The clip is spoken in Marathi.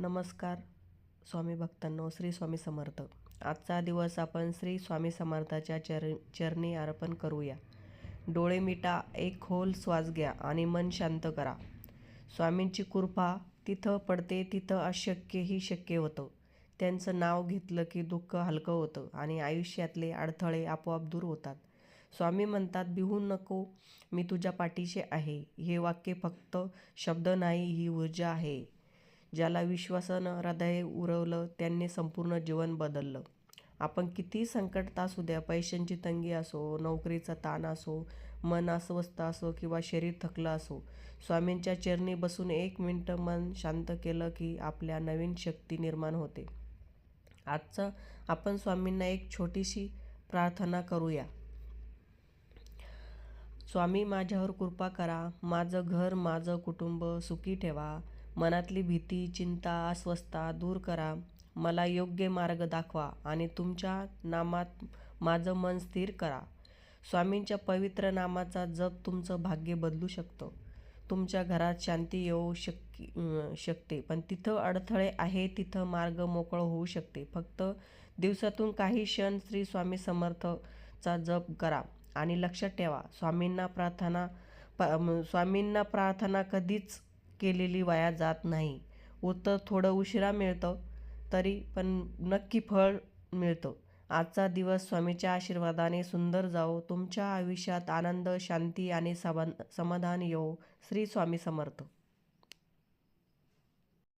नमस्कार स्वामी भक्तांनो श्री स्वामी समर्थ. आजचा दिवस आपण श्री स्वामी समर्थाच्या चर चरणी अर्पण करूया. डोळे मिटा एक खोल श्वास घ्या आणि मन शांत करा. स्वामींची कृपा तिथं पडते तिथं अशक्यही शक्य होतं. त्यांचं नाव घेतलं की दुःख हलकं होतं आणि आयुष्यातले अडथळे आपोआप दूर होतात. स्वामी म्हणतात बिहू नको मी तुझ्या पाठीशी आहे. हे वाक्य फक्त शब्द नाही ही ऊर्जा आहे. ज्याला विश्वासानं हृदय उरवलं त्यांनी संपूर्ण जीवन बदललं. आपण किती संकट असू द्या पैशांची तंगी असो नोकरीचा ताण असो मन अस्वस्थ असो किंवा शरीर थकलं असो स्वामींच्या चरणी बसून एक मिनटं मन शांत केलं की आपल्या नवीन शक्ती निर्माण होते. आजचं आपण स्वामींना एक छोटीशी प्रार्थना करूया. स्वामी माझ्यावर कृपा करा. माझं घर माझं कुटुंब सुखी ठेवा. मनातली भीती चिंता अस्वस्थता दूर करा. मला योग्य मार्ग दाखवा आणि तुमच्या नामात माझं मन स्थिर करा. स्वामींच्या पवित्र नामाचा जप तुमचं भाग्य बदलू शकतो. तुमच्या घरात शांती येऊ शक शकते. पण तिथं अडथळे आहे तिथं मार्ग मोकळं होऊ शकते. फक्त दिवसातून काही क्षण श्री स्वामी समर्थचा जप करा आणि लक्षात ठेवा स्वामींना प्रार्थना स्वामींना प्रार्थना कधीच केलेली वाया जात नाही. उत्तर थोडं उशिरा मिळतं तरी पण नक्की फळ मिळतं. आजचा दिवस स्वामीच्या आशीर्वादाने सुंदर जाओ तुमच्या आयुष्यात आनंद शांती आणि समाधान येऊ श्री स्वामी समर्थ.